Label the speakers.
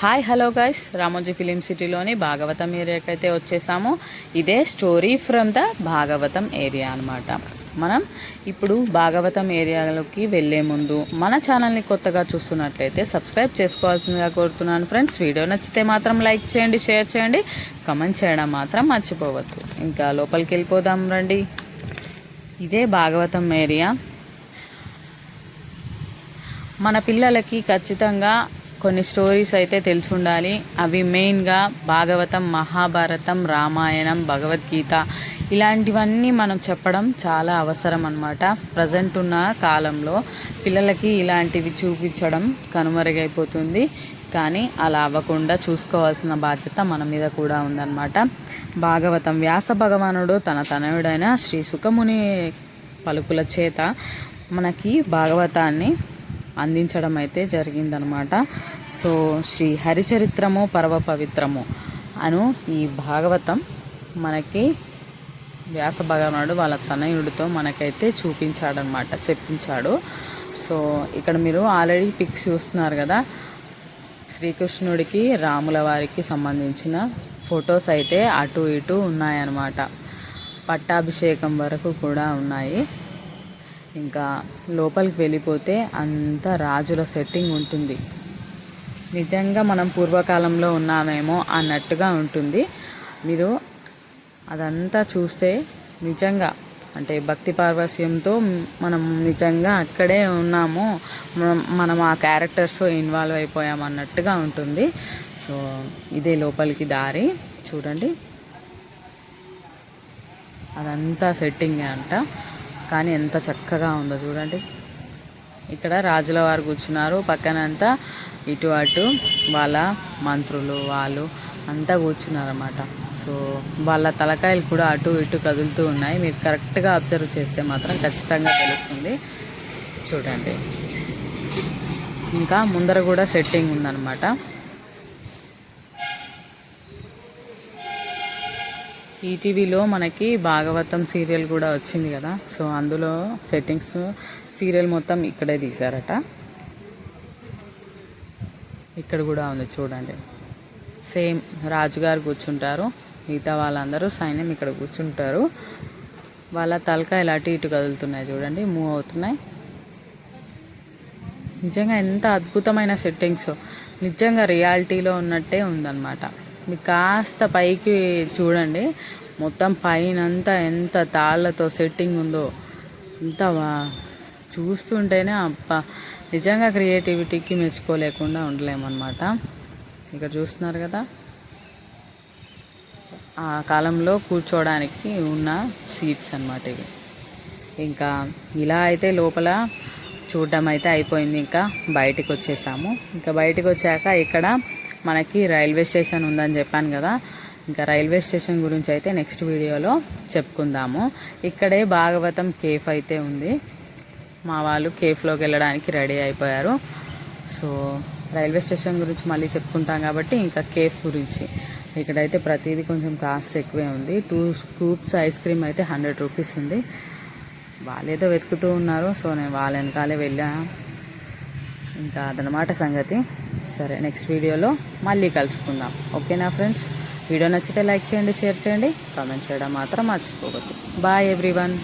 Speaker 1: Hi hello guys. Ramoji film సిటీలోని భాగవతం ఏరియాకి అయితే వచ్చేసాము. ఇదే story from the Bhagavatam area అనమాట మనం ఇప్పుడు భాగవతం ఏరియాలోకి వెళ్ళే ముందు మన ఛానల్ని కొత్తగా చూస్తున్నట్లయితే సబ్స్క్రైబ్ చేసుకోవాల్సిందిగా కోరుతున్నాను ఫ్రెండ్స్. వీడియో నచ్చితే మాత్రం లైక్ చేయండి షేర్ చేయండి. కమెంట్ చేయడం మాత్రం మర్చిపోవద్దు. ఇంకా లోపలికి వెళ్ళిపోదాం రండి. ఇదే భాగవతం ఏరియా. మన పిల్లలకి ఖచ్చితంగా కొన్ని స్టోరీస్ అయితే తెలిసి ఉండాలి అవి మెయిన్గా భాగవతం మహాభారతం రామాయణం భగవద్గీత ఇలాంటివన్నీ మనం చెప్పడం చాలా అవసరం అనమాట ప్రజెంట్ ఉన్న కాలంలో పిల్లలకి ఇలాంటివి చూపించడం కనుమరుగైపోతుంది. కానీ అలా అవ్వకుండా చూసుకోవాల్సిన బాధ్యత మన మీద కూడా ఉందన్నమాట. భాగవతం వ్యాస భగవానుడు తన తనయుడైన శ్రీ సుఖముని పలుకుల చేత మనకి భాగవతాన్ని అందించడం అయితే జరిగిందనమాట. సో శ్రీ హరిచరిత్రము పరవ పవిత్రము అను ఈ భాగవతం మనకి వ్యాస భగవానుడు వాళ్ళ తనయుడితో మనకైతే చూపించాడనమాట చెప్పించాడు. సో ఇక్కడ మీరు ఆల్రెడీ పిక్స్ చూస్తున్నారు కదా శ్రీకృష్ణుడికి రాముల వారికి సంబంధించిన ఫొటోస్ అయితే అటు ఇటు ఉన్నాయన్నమాట పట్టాభిషేకం వరకు కూడా ఉన్నాయి. ఇంకా లోపలికి వెళ్ళిపోతే అంత రాజుల సెట్టింగ్ ఉంటుంది. నిజంగా మనం పూర్వకాలంలో ఉన్నామేమో అన్నట్టుగా ఉంటుంది. మీరు అదంతా చూస్తే నిజంగా అంటే భక్తి పార్వస్యంతో మనం నిజంగా అక్కడే ఉన్నాము మనం మనం ఆ క్యారెక్టర్స్ ఇన్వాల్వ్ అయిపోయాం అన్నట్టుగా ఉంటుంది. సో ఇదే లోపలికి దారి. చూడండి. అదంతా సెట్టింగే అంట. కానీ ఎంత చక్కగా ఉందో చూడండి. ఇక్కడ రాజుల వారు కూర్చున్నారు. పక్కనంతా ఇటు అటు వాళ్ళ మంత్రులు వాళ్ళు అంతా కూర్చున్నారన్నమాట. సో వాళ్ళ తలకాయలు కూడా అటు ఇటు కదులుతూ ఉన్నాయి. మీరు కరెక్ట్గా అబ్జర్వ్ చేస్తే మాత్రం ఖచ్చితంగా తెలుస్తుంది. చూడండి. ఇంకా ముందర కూడా సెట్టింగ్ ఉందన్నమాట. ఈటీవీలో మనకి భాగవతం సీరియల్ కూడా వచ్చింది కదా. సో అందులో సెట్టింగ్స్ సీరియల్ మొత్తం ఇక్కడే తీశారట. ఇక్కడ కూడా ఉంది చూడండి. సేమ్ రాజుగారు కూర్చుంటారు. మిగతా వాళ్ళందరూ సైన్యం ఇక్కడ కూర్చుంటారు. వాళ్ళ తలకాయలు అటు ఇటు కదులుతున్నాయి చూడండి. మూవ్ అవుతున్నాయి. నిజంగా ఎంత అద్భుతమైన సెట్టింగ్స్ నిజంగా రియాలిటీలో ఉన్నట్టే ఉందన్నమాట. మీరు కాస్త పైకి చూడండి. మొత్తం పైనంతా ఎంత తాళ్ళతో సెట్టింగ్ ఉందో ఎంత చూస్తుంటేనే అబ్బా! నిజంగా క్రియేటివిటీకి మెచ్చుకోలేకుండా ఉండలేమన్నమాట. ఇక్కడ చూస్తున్నారు కదా? ఆ కాలంలో కూర్చోవడానికి ఉన్న సీట్స్ అనమాట ఇవి. ఇంకా ఇలా అయితే లోపల చూడడం అయితే అయిపోయింది. ఇంకా బయటికి వచ్చేసాము ఇంకా బయటికి వచ్చాక ఇక్కడ మనకి రైల్వే స్టేషన్ ఉందని చెప్పాను కదా. ఇంకా రైల్వే స్టేషన్ గురించి అయితే నెక్స్ట్ వీడియోలో చెప్పుకుందాము. ఇక్కడే భాగవతం కేఫ్ అయితే ఉంది. మా వాళ్ళు కేఫ్లోకి వెళ్ళడానికి రెడీ అయిపోయారు. సో రైల్వే స్టేషన్ గురించి మళ్ళీ చెప్పుకుంటాం కాబట్టి ఇంకా కేఫ్ గురించి. ఇక్కడైతే ప్రతిదీ కొంచెం కాస్ట్ ఎక్కువే ఉంది. టూ స్కూప్స్ ఐస్ క్రీమ్ అయితే హండ్రెడ్ రూపీస్ ఉంది. వాళ్ళేదో వెతుకుతూ ఉన్నారు. సో నేను వాళ్ళ వెనకాలే వెళ్ళా. ఇంకా అదనమాట సంగతి. సరే నెక్స్ట్ వీడియోలో మళ్ళీ కలుసుకుందాం. ఓకేనా ఫ్రెండ్స్? వీడియో నచ్చితే లైక్ చేయండి షేర్ చేయండి. కామెంట్ చేయడం మాత్రం మర్చిపోవద్దు. Bye everyone